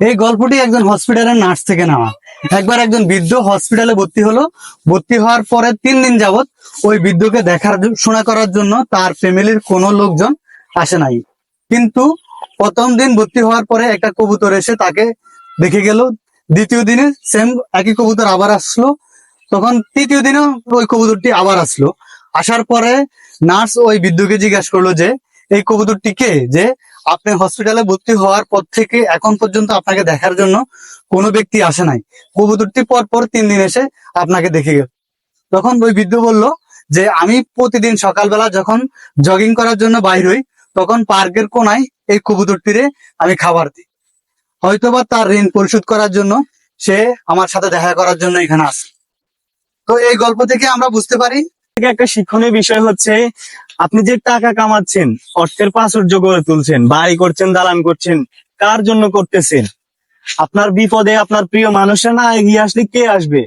এই গল্পটি একজন হসপিটালের নার্স থেকে নেওয়া। একবার একজন বৃদ্ধ হসপিটালে ভর্তি হলো। ভর্তি হওয়ার পরে তিন দিন যাবত ওই বৃদ্ধকে দেখার, শোনা করার জন্য তার ফ্যামিলির কোনো লোকজন আসে নাই। কিন্তু প্রথম দিন ভর্তি হওয়ার পরে একটা কবুতর এসে তাকে দেখে গেল। দ্বিতীয় দিনে সেম একই কবুতর আবার আসলো। তখন তৃতীয় দিনে ওই কবুতরটি আবার আসলো। আসার পরে নার্স ওই বৃদ্ধকে জিজ্ঞাসা করল যে এই কবুতরটি কে যে আপনি হসপিটালে ভর্তি হওয়ার পর থেকে এখন পর্যন্ত আপনাকে দেখার জন্য কোনো ব্যক্তি আসে নাই। কবুতরটি পর পর তিন দিন এসে আপনাকে দেখে গেল। তখন ওই বৃদ্ধ বলল যে, আমি প্রতিদিন সকালবেলা যখন জগিং করার জন্য বাইর হই, তখন পার্কের কোনায় এই কবুতরটিরে আমি খাবার দিই। হয়তোবা তার ঋণ পরিশোধ করার জন্য সে আমার সাথে দেখা করার জন্য এখানে আসে। তো এই গল্প থেকে আমরা বুঝতে পারি থেকে একটা শিক্ষণীয় বিষয় হচ্ছে, আপনি যে টাকা কামাচ্ছেন, অর্থের প্রাচুর্য গড়ে তুলছেন, বাড়ি করছেন, দালান করছেন, কার জন্য করতেছেন? আপনার বিপদে আপনার প্রিয় মানুষরা না এগিয়ে আসলে কে আসবে?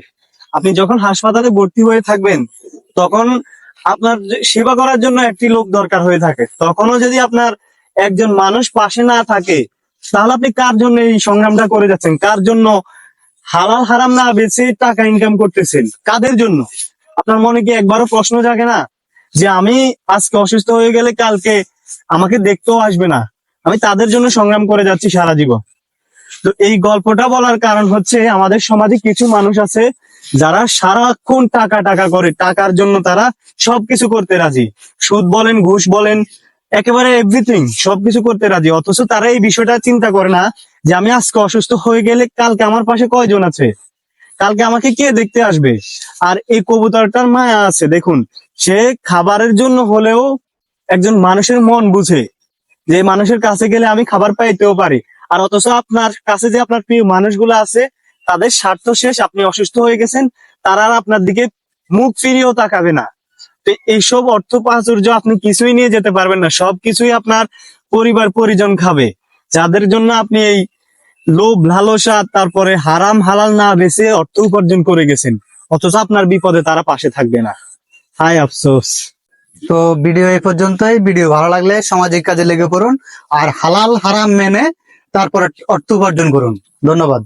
আপনি যখন হাসপাতালে ভর্তি হয়ে থাকবেন, তখন আপনার সেবা করার জন্য একটি লোক দরকার হয়ে থাকে। তখনও যদি আপনার একজন মানুষ পাশে না থাকে, তাহলে আপনি কার জন্য এই সংগ্রামটা করে যাচ্ছেন? কার জন্য হালাল হারাম না বেছে টাকা ইনকাম করতেছেন? কাদের জন্য? আপনার মনে কি একবারও প্রশ্ন জাগে না? যে আমি আজকে অসুস্থ হয়ে গেলে কালকে আমাকে দেখতেও আসবে না। আমি তাদের জন্য সংগ্রাম করে যাচ্ছি সারা জীবন। তো এই গল্পটা বলার কারণ হচ্ছে আমাদের সমাজে কিছু মানুষ আছে যারা সারাক্ষণ টাকা টাকা করে, টাকার জন্য তারা সবকিছু করতে রাজি। সুদ বলেন, ঘুষ বলেন, একেবারে এভরিথিং সবকিছু করতে রাজি। অথচ তারা এই বিষয়টা চিন্তা করে না যে আমি আজকে অসুস্থ হয়ে গেলে কালকে আমার পাশে কয়জন আছে? কালকে আমাকে কে দেখতে আসবে? আর এই কবুতরটার মায়া আছে, দেখুন। সে খাবারের জন্য হলেও একজন মানুষের মন বুঝে। যে মানুষের কাছে গেলে আমি খাবার পাইতেও পারি। আর অথচ আপনার কাছে যে আপনার প্রিয় মানুষগুলো আছে, তাদের স্বার্থ শেষ, আপনি অসুস্থ হয়ে গেছেন, তারা আপনার দিকে মুখ ফিরিয়েও তাকাবে না। তো এইসব অর্থ প্রাচুর্য আপনি কিছুই নিয়ে যেতে পারবেন না। সবকিছুই আপনার পরিবার পরিজন খাবে। যাদের জন্য আপনি এই লোভ, লালসা, তারপরে হারাম, হালাল না বেছে অর্থ উপার্জন করে গেছেন। অথচ আপনার বিপদে তারা পাশে থাকবে না। হাই আফসোস। তো ভিডিও এই পর্যন্তই। ভিডিও ভালো লাগলে সামাজিক কাজে লেগে পড়ুন। আর হালাল, হারাম মেনে তারপরে অর্থ উপার্জন করুন। ধন্যবাদ।